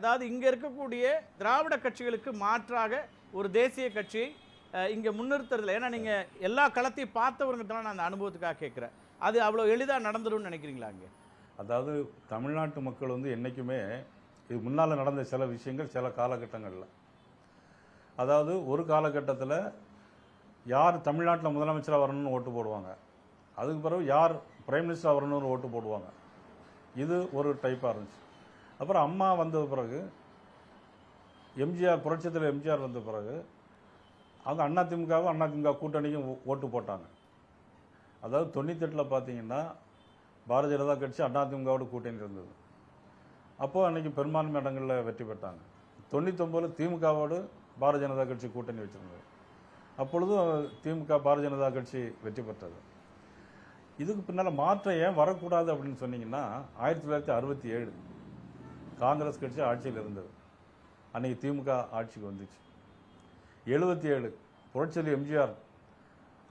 அதாவது இங்கே இருக்கக்கூடிய திராவிட கட்சிகளுக்கு மாற்றாக ஒரு தேசிய கட்சியை இங்கே இங்க முன்னிறுத்துறதுல. ஏன்னா நீங்கள் எல்லா களத்தையும் பார்த்தவங்க நான் அந்த அனுபவத்துக்காக கேட்குறேன். அது அவ்வளோ எளிதாக நடந்துடும் நினைக்கிறீங்களா அங்கே? அதாவது தமிழ்நாட்டு மக்கள் வந்து என்றைக்குமே இது முன்னால் நடந்த சில விஷயங்கள் சில காலகட்டங்களில். அதாவது ஒரு காலகட்டத்தில் யார் தமிழ்நாட்டில் முதலமைச்சராக வரணும்னு ஓட்டு போடுவாங்க. அதுக்கு பிறகு யார் பிரைம் மினிஸ்டராக வரணும்னு ஓட்டு போடுவாங்க. இது ஒரு டைப்பாக இருந்துச்சு. அப்புறம் அம்மா வந்த பிறகு எம்ஜிஆர் புரட்சத்தில் எம்ஜிஆர் வந்த பிறகு அவங்க அதிமுகவும் அதிமுக கூட்டணிக்கும் ஓட்டு போட்டாங்க. அதாவது தொண்ணூத்தெட்டில் பார்த்தீங்கன்னா பாரதிய ஜனதா கட்சி அதிமுகவோட கூட்டணி இருந்தது. அப்போது அன்றைக்கி பெரும்பான்மை இடங்களில் வெற்றி பெற்றாங்க. தொண்ணூத்தொம்பதில் திமுகவோடு பாரதிய ஜனதா கட்சி கூட்டணி வச்சுருந்தது. அப்பொழுதும் திமுக பாரதிய ஜனதா கட்சி வெற்றி பெற்றது. இதுக்கு பின்னால் மாற்றம் ஏன் வரக்கூடாது அப்படின்னு சொன்னீங்கன்னா ஆயிரத்தி தொள்ளாயிரத்தி அறுபத்தி ஏழு காங்கிரஸ் கட்சி ஆட்சியில் இருந்தது. அன்னைக்கு திமுக ஆட்சிக்கு வந்துச்சு. எழுபத்தி ஏழு புரட்சியில் எம்ஜிஆர்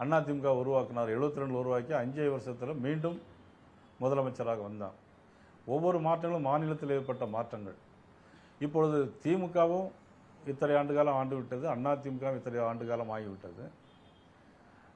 அண்ணா திமுக உருவாக்கினார். எழுபத்தி ரெண்டு உருவாக்கி அஞ்சே வருஷத்தில் மீண்டும் முதலமைச்சராக வந்தான். ஒவ்வொரு மாற்றங்களும் மாநிலத்தில் ஏற்பட்ட மாற்றங்கள். இப்பொழுது திமுகவும் இத்தனை ஆண்டு காலம் ஆண்டு விட்டது. அண்ணா திமுக இத்தனை ஆண்டு காலம் ஆகிவிட்டது.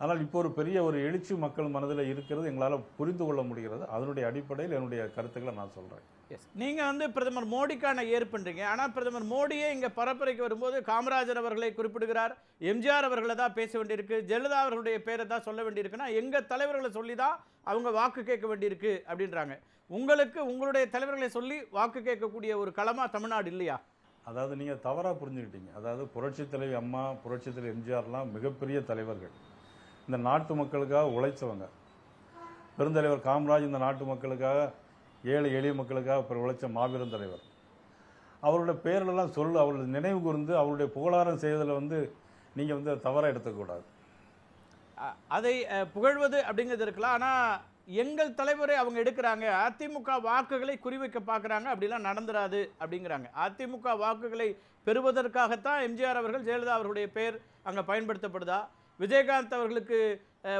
ஆனால் இப்போ ஒரு பெரிய ஒரு எழுச்சி மக்கள் மனதில் இருக்கிறது எங்களால் புரிந்து கொள்ள முடிகிறது. அதனுடைய அடிப்படையில் என்னுடைய கருத்துக்களை நான் சொல்கிறேன் எஸ் நீங்க வந்து பிரதமர் மோடிக்கான ஏர் பண்றீங்க ஆனா பிரதமர் மோடியே இங்க பரப்புரைக்கு வரும்போது காமராஜர் அவர்களை குறிப்பிடுகிறார். எம்ஜிஆர் அவர்களை தான் பேச வேண்டியிருக்கு. ஜெயலலிதா அவர்களுடைய பேரை தான் சொல்ல வேண்டியிருக்குன்னா எங்க தலைவர்களை சொல்லி தான் அவங்க வாக்கு கேட்க வேண்டியிருக்கு அப்படின்றாங்க. உங்களுக்கு உங்களுடைய தலைவர்களை சொல்லி வாக்கு கேட்கக்கூடிய ஒரு களமா தமிழ்நாடு இல்லையா? அதாவது நீங்கள் தவறாக புரிஞ்சுக்கிட்டீங்க. அதாவது புரட்சித் தலைவி அம்மா புரட்சித் தலைவி எம்ஜிஆர்லாம் மிகப்பெரிய தலைவர்கள். இந்த நாட்டு மக்களுக்காக உழைச்சவங்க. பெருந்தலைவர் காமராஜ் இந்த நாட்டு மக்களுக்காக ஏழை எளிய மக்களுக்காக பிற உழைச்ச மாபெரும் தலைவர். அவருடைய பேர்களெல்லாம் சொல்லு அவருடைய நினைவு கூர்ந்து அவருடைய புகழாரம் செய்வதில் வந்து நீங்கள் வந்து தவறாக எடுத்துக்கூடாது அதை புகழ்வது அப்படிங்கிறது இருக்கலாம். ஆனால் எங்கள் தலைவரை அவங்க எடுக்கிறாங்க. அதிமுக வாக்குகளை குறிவைக்க பார்க்குறாங்க. அப்படிலாம் நடந்துராது அப்படிங்கிறாங்க. அதிமுக வாக்குகளை பெறுவதற்காகத்தான் எம்ஜிஆர் அவர்கள் ஜெயலலிதா அவர்களுடைய பெயர் அங்கே பயன்படுத்தப்படுதா? விஜயகாந்த் அவர்களுக்கு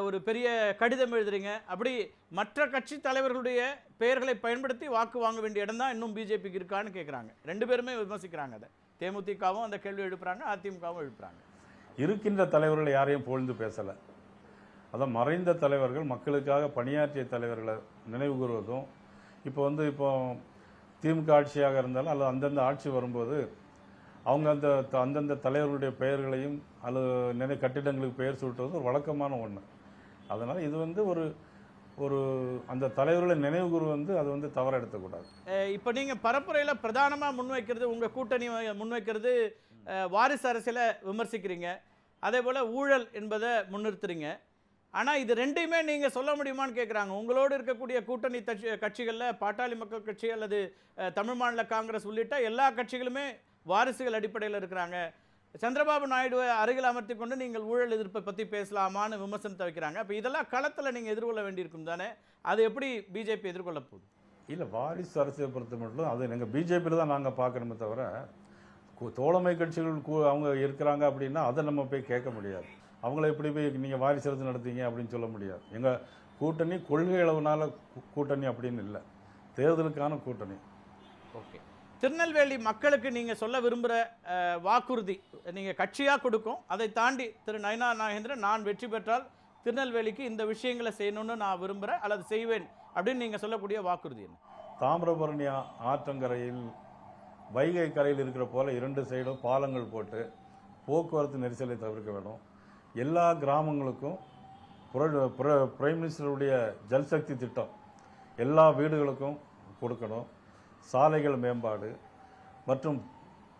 ஒரு பெரிய கடிதம் எழுதுறீங்க. அப்படி மற்ற கட்சி தலைவர்களுடைய பெயர்களை பயன்படுத்தி வாக்கு வாங்க வேண்டிய இடம் தான் இன்னும் பிஜேபிக்கு இருக்கான்னு கேட்குறாங்க ரெண்டு பேருமே விமர்சிக்கிறாங்க அதை. தேமுதிகவும் அந்த கேள்வி எழுப்புறாங்க அதிமுகவும் எழுப்புறாங்க. இருக்கின்ற தலைவர்கள் யாரையும் புகழ்ந்து பேசலை. அதான் மறைந்த தலைவர்கள் மக்களுக்காக பணியாற்றிய தலைவர்களை நினைவு கூறுவதும் இப்போ வந்து இப்போ திமுக ஆட்சியாக இருந்தாலும் அல்லது அந்தந்த ஆட்சி வரும்போது அவங்க அந்த த- அந்தந்த தலைவர்களுடைய பெயர்களையும் அல்லது நினை கட்டிடங்களுக்கு பெயர் சூட்டுவது ஒரு வழக்கமான ஒன்று அதனால் இது வந்து ஒரு ஒரு அந்த தலைவர்களை நினைவுகூரு வந்து அது வந்து தவற எடுத்துக்கூடாது. இப்போ நீங்கள் பரப்புரையில் பிரதானமாக முன்வைக்கிறது உங்கள் கூட்டணி முன்வைக்கிறது வாரிசு அரசியலை விமர்சிக்கிறீங்க. அதே போல் ஊழல் என்பதை முன்னிறுத்துறீங்க. ஆனால் இது ரெண்டையுமே நீங்கள் சொல்ல முடியுமான்னு கேட்குறாங்க உங்களோடு இருக்கக்கூடிய கூட்டணி தட்சி கட்சிகளில் பாட்டாளி மக்கள் கட்சி அல்லது தமிழ் மாநில காங்கிரஸ் உள்ளிட்ட எல்லா கட்சிகளுமே வாரிசுகள் அடிப்படையில் இருக்கிறாங்க. சந்திரபாபு நாயுடுவை அருகில் அமர்த்தி கொண்டு நீங்கள் ஊழல் எதிர்ப்பை பத்தி பேசலாமான்னு விமர்சனத்தை வைக்கிறாங்க. அப்ப இதெல்லாம் களத்துல நீங்க எதிர்கொள்ள வேண்டியிருக்கும் தானே? அது எப்படி பிஜேபி எதிர்கொள்ள போகுது? இல்லை வாரிசு அரசியலை பொறுத்த மட்டும் அது எங்கள் பிஜேபியில் தான் நாங்கள் பார்க்கணுமே தவிர தோழமை கட்சிகள் கு- அவங்க இருக்கிறாங்க அப்படின்னா அதை நம்ம போய் கேட்க முடியாது. அவங்கள எப்படி போய் நீங்கள் வாரிசு அரசு நடத்தீங்க அப்படின்னு சொல்ல முடியாது. எங்கள் கூட்டணி கொள்கை அளவுனால கூட்டணி அப்படின்னு இல்லை. தேர்தலுக்கான கூட்டணி. ஓகே. திருநெல்வேலி மக்களுக்கு நீங்கள் சொல்ல விரும்புகிற வாக்குறுதி நீங்கள் கட்சியாக கொடுக்கும். அதை தாண்டி திரு நயனா நாகேந்திரன் நான் வெற்றி பெற்றால் திருநெல்வேலிக்கு இந்த விஷயங்களை செய்யணும்னு நான் விரும்புகிறேன் அல்லது செய்வேன் அப்படின்னு நீங்கள் சொல்லக்கூடிய வாக்குறுதி என்ன? தாமிரபரணி ஆற்றங்கரையில் வைகை கரையில் இருக்கிற போல இரண்டு சைடும் பாலங்கள் போட்டு போக்குவரத்து நெரிசலை தவிர்க்க வேண்டும் எல்லா கிராமங்களுக்கும் பிரைம் மினிஸ்டருடைய ஜல்சக்தி திட்டம் எல்லா வீடுகளுக்கும் கொடுக்கணும். சாலைகள் மேம்பாடு மற்றும்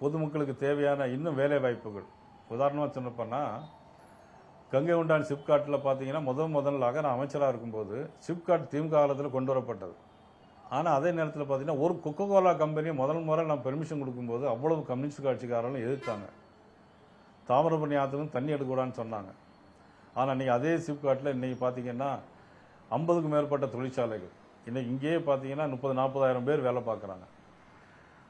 பொதுமக்களுக்கு தேவையான இன்னும் வேலை வாய்ப்புகள் உதாரணமாக சொன்னப்போனா கங்கை உண்டான் சிப்காட்டில் பார்த்தீங்கன்னா முதல் முதலாக நான் அமைச்சராக இருக்கும்போது சிப்காட் திமுக காலத்தில் கொண்டு வரப்பட்டது. ஆனால் அதே நேரத்தில் பார்த்தீங்கன்னா ஒரு கொக்கோ கோலா கம்பெனியை முதல் முறை நான் பெர்மிஷன் கொடுக்கும்போது அவ்வளவு கம்யூனிஸ்ட் கட்சிக்காரர்களும் எதிர்த்தாங்க. தாமிரபரணி ஆற்றுலும் தண்ணி எடுக்கக்கூடாதுன்னு சொன்னாங்க. ஆனால் நீங்கள் அதே சிப்காட்டில் இன்றைக்கி பார்த்தீங்கன்னா ஐம்பதுக்கும் மேற்பட்ட தொழிற்சாலைகள் இன்னைக்கு இங்கேயே பார்த்தீங்கன்னா முப்பது நாற்பதாயிரம் பேர் வேலை பார்க்குறாங்க.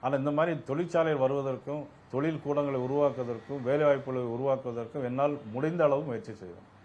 ஆனால் இந்த மாதிரி தொழிற்சாலையில் வருவதற்கும் தொழில் கூடங்களை உருவாக்குவதற்கும் வேலைவாய்ப்புகளை உருவாக்குவதற்கும் என்னால் முடிந்த அளவு முயற்சி செய்வேன்